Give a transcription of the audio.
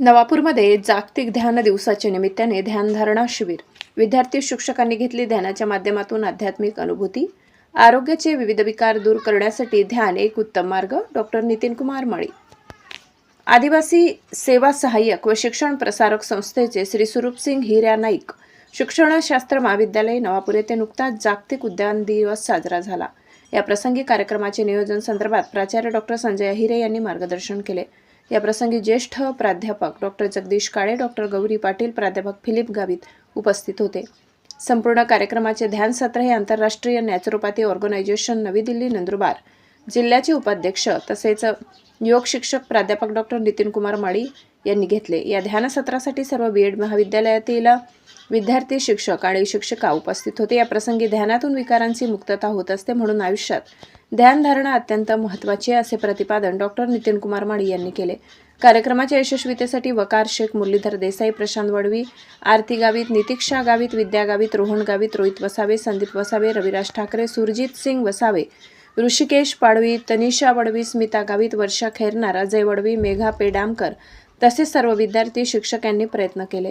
नवापूरमध्ये जागतिक ध्यान दिवसाच्या निमित्ताने ध्यानधारणा शिबिर. विद्यार्थी शिक्षकांनी घेतली ध्यानाच्या माध्यमातून आध्यात्मिक अनुभूती. आरोग्याचे विविध विकार दूर करण्यासाठी ध्यान एक उत्तम मार्ग. डॉक्टर नितीन कुमार माळी. आदिवासी सेवा सहाय्यक व शिक्षण प्रसारक संस्थेचे श्री स्वरूपसिंग हिऱ्या नाईक. शिक्षणशास्त्र महाविद्यालय नवापूर येथे नुकताच जागतिक उद्यान दिवस साजरा झाला. या प्रसंगी कार्यक्रमाचे नियोजन संदर्भात प्राचार्य डॉक्टर संजय हिरे यांनी मार्गदर्शन केले. याप्रसंगी ज्येष्ठ प्राध्यापक डॉक्टर जगदीश काळे डॉक्टर गौरी पाटील प्राध्यापक फिलिप गावित उपस्थित होते. संपूर्ण कार्यक्रमाचे ध्यान सत्र हे आंतरराष्ट्रीय नॅचरोपॅथी ऑर्गनायझेशन नवी दिल्ली नंदुरबार. जिल्ह्याचे उपाध्यक्ष तसेच योग शिक्षक प्राध्यापक डॉक्टर नितीन कुमार माळी यांनी घेतले. या ध्यानसत्रासाठी सर्व बी एड महाविद्यालयातील विद्यार्थी शिक्षक आणि शिक्षिका उपस्थित होते. या प्रसंगी ध्यानातून विकारांची मुक्तता होत असते म्हणून आयुष्यात ध्यानधारणा अत्यंत महत्त्वाची असे प्रतिपादन डॉक्टर नितीन कुमार माळी यांनी केले. कार्यक्रमाच्या यशस्वीतेसाठी वकार शेख मुरलीधर देसाई प्रशांत वडवी आरती गावित नितीक्षा गावित विद्या गावित रोहन गावित रोहित वसावे संदीप वसावे रविराज ठाकरे सुरजित सिंग वसावे ऋषिकेश पाडवी तनिषा वडवी स्मिता गावित वर्षा खैरनार अजय वडवी मेघा पेडामकर तसेच सर्व विद्यार्थी शिक्षक यांनी प्रयत्न केले.